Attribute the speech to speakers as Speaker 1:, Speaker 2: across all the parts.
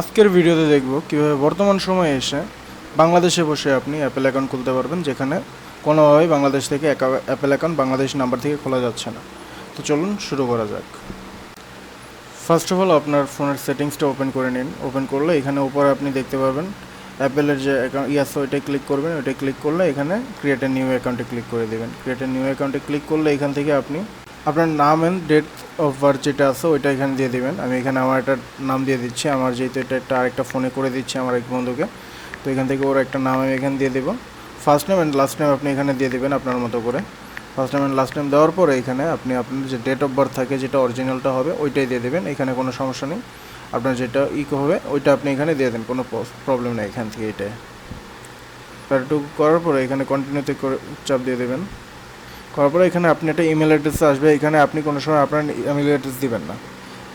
Speaker 1: আজকের ভিডিওতে দেখব কীভাবে বর্তমান সময়ে এসে বাংলাদেশে বসে আপনি অ্যাপেল অ্যাকাউন্ট খুলতে পারবেন, যেখানে কোনোভাবেই বাংলাদেশ থেকে অ্যাপেল অ্যাকাউন্ট বাংলাদেশ নাম্বার থেকে খোলা যাচ্ছে না। তো চলুন শুরু করা যাক। ফার্স্ট অফ অল আপনার ফোনের সেটিংসটা ওপেন করে নিন। ওপেন করলে এখানে উপরে আপনি দেখতে পাবেন অ্যাপেলের যে অ্যাকাউন্ট ইয়াস ওইটাই ক্লিক করবেন। ওইটাই ক্লিক করলে এখানে ক্রিয়েট এ নিউ অ্যাকাউন্টে ক্লিক করে দেবেন। ক্রিয়েট এ নিউ অ্যাকাউন্টে ক্লিক করলে এখান থেকে আপনি আপনার নাম অ্যান্ড ডেট অফ বার্থ যেটা আছে, ওইটা এখানে দিয়ে দিবেন। আমি এখানে আমার একটা নাম দিয়ে দিচ্ছি। আমার যেহেতু এটা একটা আরেকটা ফোনে করে দিচ্ছি আমার এক বন্ধুকে। তো এখান থেকে ওর একটা নাম আমি এখানে দিয়ে দেবো। First name and last name আপনি এখানে দিয়ে দেবেন আপনার মতো করে। First name and last name দেওয়ার পরে এখানে আপনি আপনার যে ডেট অফ বার্থ থাকে, যেটা অরিজিনালটা হবে, ওইটাই দিয়ে দেবেন। এখানে কোনো সমস্যা নেই। আপনার যেটা ই হবে, ওইটা আপনি এখানে দিয়ে দেন। কোনো প্রবলেম নেই এখান থেকে এটাই। তারটুকু করার পরে এখানে কন্টিনিউতে চাপ দিয়ে দেবেন। করার পরে এখানে আপনি একটা ইমেল অ্যাড্রেস আসবে, এখানে আপনি কোনো সময় আপনার ইমেল অ্যাড্রেস দিবেন না।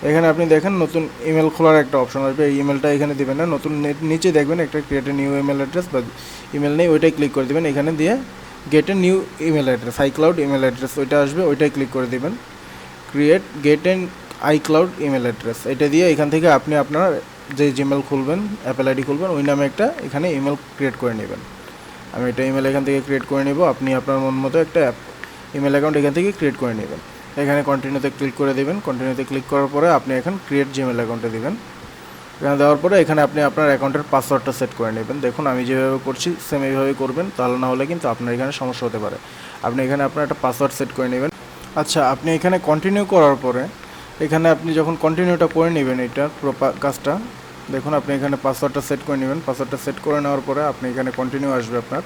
Speaker 1: এখানে আপনি দেখেন নতুন ইমেল খোলার একটা অপশন আসবে, এই ইমেলটা এখানে দেবেন না, নতুন নিচে দেখবেন একটা ক্রিয়েট নিউ ইমেল অ্যাড্রেস বা ইমেল নেই, ওইটাই ক্লিক করে দেবেন, এখানে দিয়ে get a new email address I iCloud email address ওইটা আসবে, ওইটাই ক্লিক করে দিবেন। Create get an iCloud email address এটা দিয়ে এখান থেকে আপনি আপনার যে জিমেল খুলবেন অ্যাপেল আইডি খুলবেন, ওই নামে একটা এখানে ইমেল ক্রিয়েট করে নেবেন। আমি এটা ইমেল এখান থেকে ক্রিয়েট করে নেব, আপনি আপনার মন মতো একটা অ্যাপ ইমেল অ্যাকাউন্ট এখান থেকে ক্রিয়েট করে নেবেন। এখানে কন্টিনিউতে ক্লিক করে দেবেন। কন্টিনিউতে ক্লিক করার পরে আপনি এখন ক্রিয়েট জিমেল অ্যাকাউন্টে দেবেন। এখানে দেওয়ার পরে এখানে আপনি আপনার অ্যাকাউন্টের পাসওয়ার্ডটা সেট করে নেবেন। দেখুন, আমি যেভাবে করছি সেম এইভাবে করবেন তাহলে না হলে কিন্তু আপনার এখানে সমস্যা হতে পারে। আপনি এখানে আপনার একটা পাসওয়ার্ড সেট করে নেবেন। আচ্ছা আপনি এখানে কন্টিনিউ করার পরে, এখানে আপনি যখন কন্টিনিউটা করে নেবেন এটার কাজটা, দেখুন, আপনি এখানে পাসওয়ার্ডটা সেট করে নেবেন। পাসওয়ার্ডটা সেট করে নেওয়ার পরে আপনি এখানে কন্টিনিউ আসবে আপনার।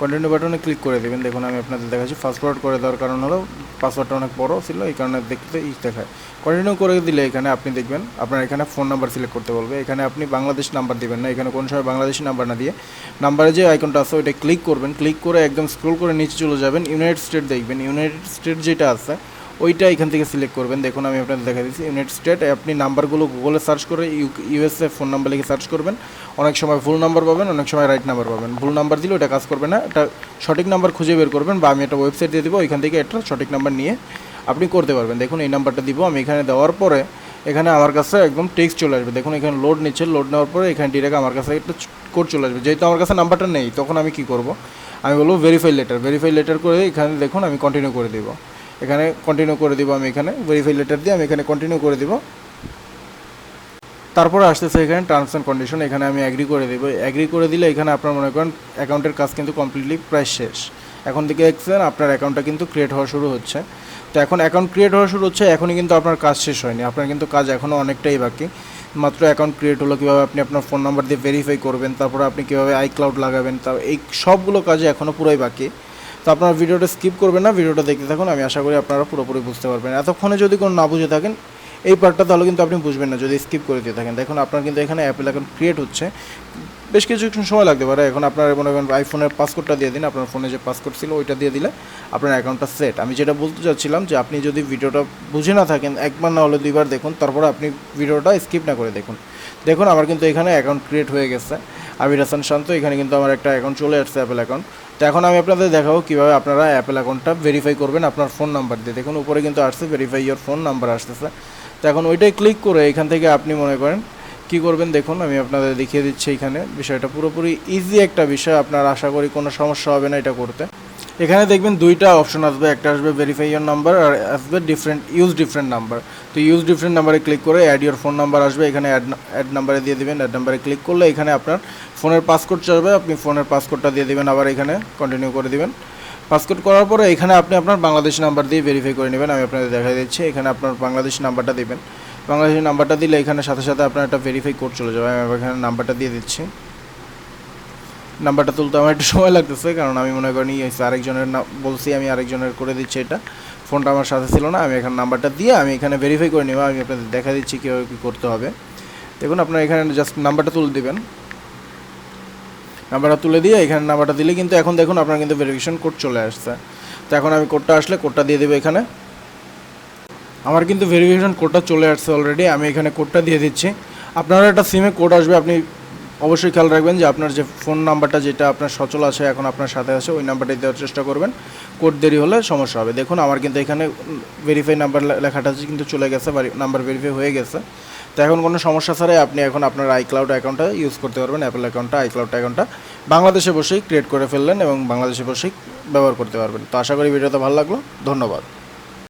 Speaker 1: কন্টিনিউ বাটনে ক্লিক করে দেবেন। দেখুন, আমি আপনাদের দেখাচ্ছি। পাসওয়ার্ড করে দেওয়ার কারণ হলো পাসওয়ার্ডটা অনেক বড় ছিল, এই কারণে দেখতে ই দেখায়। কন্টিনিউ করে দিলে এখানে আপনি দেখবেন, আপনার এখানে ফোন নাম্বার সিলেক্ট করতে বলবে। এখানে আপনি বাংলাদেশ নাম্বার দিবেন না, এখানে কোন সময় বাংলাদেশি নাম্বার না দিয়ে। নাম্বারে যে আইকনটা আছে, ওইটা ক্লিক করবেন। ক্লিক করে একদম স্ক্রল করে নিচে চলে যাবেন। ইউনাইটেড স্টেট দেখবেন। ইউনাইটেড স্টেট যেটা আছে ওইটা এখান থেকে সিলেক্ট করবেন। দেখুন, আমি আপনাদের দেখা দিচ্ছি। ইউনাইটেড স্টেট আপনি নাম্বারগুলো গুগলে সার্চ করে ইউএসএ ফোন নাম্বার লিখে সার্চ করবেন। অনেক সময় ভুল নাম্বার পাবেন, অনেক সময় রাইট নাম্বার পাবেন। ভুল নাম্বার দিলে ওটা কাজ করবে না। এটা সঠিক নাম্বার খুঁজে বের করবেন বা আমি একটা ওয়েবসাইট দিয়ে দেবো, ওইখান থেকে একটা সঠিক নাম্বার নিয়ে আপনি করতে পারবেন। দেখুন, এই নাম্বারটা দিব আমি এখানে দেওয়ার পরে এখানে আমার কাছে একদম টেক্সট চলে আসবে। দেখুন, এখানে লোড নিচ্ছে। লোড নেওয়ার পরে এখানে ডিরেক্ট আমার কাছে একটা কোড চলে আসবে। যেহেতু আমার কাছে নাম্বারটা নেই, তখন আমি কি করব? আমি বলব ভেরিফাই লেটার ভেরিফাই লেটার করে এখানে দেখুন, আমি কন্টিনিউ করে দিব। এখানে কন্টিনিউ করে দিব আমি এখানে ভেরিফাই লেটার দিয়ে আমি এখানে কন্টিনিউ করে দিব। তারপরে আসতেছে এখানে টার্মস অ্যান্ড কন্ডিশন এখানে আমি অ্যাগ্রি করে দেবো। অ্যাগ্রি করে দিলে এখানে আপনার মনে করেন অ্যাকাউন্টের কাজ কিন্তু কমপ্লিটলি প্রায় শেষ। এখন থেকে দেখছেন আপনার অ্যাকাউন্টটা কিন্তু ক্রিয়েট হওয়া শুরু হচ্ছে। তো এখন অ্যাকাউন্ট ক্রিয়েট হওয়া শুরু হচ্ছে, এখনই কিন্তু আপনার কাজ শেষ হয়নি। আপনার কিন্তু কাজ এখনও অনেকটাই বাকি। মাত্র অ্যাকাউন্ট ক্রিয়েট হলো, কীভাবে আপনি আপনার ফোন নাম্বার দিয়ে ভেরিফাই করবেন, তারপরে আপনি কীভাবে আইক্লাউড লাগাবেন, তা এই সবগুলো কাজে এখনও পুরোই বাকি। তো আপনার ভিডিওটা স্কিপ করবেন না, ভিডিওটা দেখতে থাকুন, আমি আশা করি আপনারা পুরোপুরি বুঝতে পারবেন। এতক্ষণে যদি কোনো না বুঝে থাকেন, এই পার্টটা তাহলে কিন্তু আপনি বুঝবেন না, যদি স্কিপ করে দিয়ে থাকেন। দেখুন, আপনার কিন্তু এখানে অ্যাপেল অ্যাকাউন্ট ক্রিয়েট হচ্ছে। বেশ কিছুক্ষণ সময় লাগতে পারে। এখন আপনার মনে করেন আইফোনের পাসকোডটা দিয়ে দিন। আপনার ফোনে যে পাসকোড ছিল, ওইটা দিয়ে দিলে আপনার অ্যাকাউন্টটা সেট আমি যেটা বলতে চাচ্ছিলাম যে, আপনি যদি ভিডিওটা বুঝে না থাকেন, একবার না হলে দুইবার দেখুন, তারপরে আপনি ভিডিওটা স্কিপ না করে দেখুন। দেখুন, আমার কিন্তু এখানে অ্যাকাউন্ট ক্রিয়েট হয়ে গেছে। আবির হাসান শান্ত, এখানে কিন্তু আমার একটা অ্যাকাউন্ট চলে আসছে অ্যাপেল অ্যাকাউন্ট তো এখন আমি আপনাদের দেখাবো কীভাবে আপনারা অ্যাপেল অ্যাকাউন্টটা ভেরিফাই করবেন আপনার ফোন নাম্বার দিয়ে। দেখুন, উপরে কিন্তু আসছে ভেরিফাই ইয়োর ফোন নাম্বার আসতেছে। তো এখন ওইটাই ক্লিক করে এখান থেকে আপনি মনে করেন কি করবেন, দেখুন, আমি আপনাদের দেখিয়ে দিচ্ছি এখানে। বিষয়টা পুরোপুরি ইজি একটা বিষয়, আপনার আশা করি কোনো সমস্যা হবে না এটা করতে। এখানে দেখবেন দুইটা অপশন আসবে, একটা আসবে ভেরিফাই ইয়ার নাম্বার আর আসবে ডিফারেন্ট ইউজ ডিফারেন্ট নাম্বার তো ইউজ ডিফারেন্ট নাম্বারে ক্লিক করে অ্যাড ইউর ফোন নাম্বার আসবে, এখানে অ্যাড অ্যাড নাম্বারে দিয়ে দিবেন অ্যাড নাম্বারে ক্লিক করলে এখানে আপনার ফোনের পাসকোড চাইবে আপনি ফোনের পাসকোডটা দিয়ে দেবেন, আবার এখানে কন্টিনিউ করে দিবেন। পাসকোড করার পরে এখানে আপনি আপনার বাংলাদেশ নাম্বার দিয়ে ভেরিফাই করে নেবেন, আমি আপনাদের দেখা দিচ্ছি, এখানে আপনার বাংলাদেশ নাম্বারটা দিবেন। বাংলাদেশের নাম্বারটা দিলে এখানে সাথে সাথে আপনার একটা ভেরিফাই কোড চলে যাবে, আমি এখানে নাম্বারটা দিয়ে দিচ্ছি। নাম্বারটা তুলতে আমার একটু সময় লাগতেছে, কারণ আমি মনে করি আরেকজনের না বলছি আমি আরেকজনের করে দিচ্ছি এটা। ফোনটা আমার সাথে ছিল না, আমি এখানে নাম্বারটা দিয়ে আমি এখানে ভেরিফাই করে নেব, আমি আপনাদের দেখা দিচ্ছি কীভাবে কী করতে হবে। দেখুন, আপনার এখানে জাস্ট নাম্বারটা তুলে দেবেন। নাম্বারটা তুলে দিয়ে এখানে নাম্বারটা দিলে কিন্তু এখন দেখুন আপনার কিন্তু ভেরিফিকেশন কোড চলে আসছে। তো এখন আমি কোডটা আসলে কোডটা দিয়ে দেবো এখানে। আমার কিন্তু ভেরিফিকেশন কোডটা চলে আসছে অলরেডি আমি এখানে কোডটা দিয়ে দিচ্ছি। আপনার একটা সিমে কোড আসবে, আপনি অবশ্যই খেয়াল রাখবেন যে আপনার যে ফোন নাম্বারটা যেটা আপনার সচল আছে, এখন আপনার সাথে আছে, ওই নাম্বারটাই দেওয়ার চেষ্টা করবেন। কোড দেরি হলে সমস্যা হবে। দেখুন, আমার কিন্তু এখানে ভেরিফাই নাম্বার লেখাটা আছে কিন্তু চলে গেছে নাম্বার ভেরিফাই হয়ে গেছে। তো এখন কোনো সমস্যা ছাড়াই আপনি এখন আপনার আইক্লাউড অ্যাকাউন্টটা ইউজ করতে পারবেন অ্যাপেল অ্যাকাউন্টটা আইক্লাউড অ্যাকাউন্টটা বাংলাদেশে বসেই ক্রিয়েট করে ফেললেন এবং বাংলাদেশে বসেই ব্যবহার করতে পারবেন। তো আশা করি ভিডিওটা ভালো লাগল। ধন্যবাদ।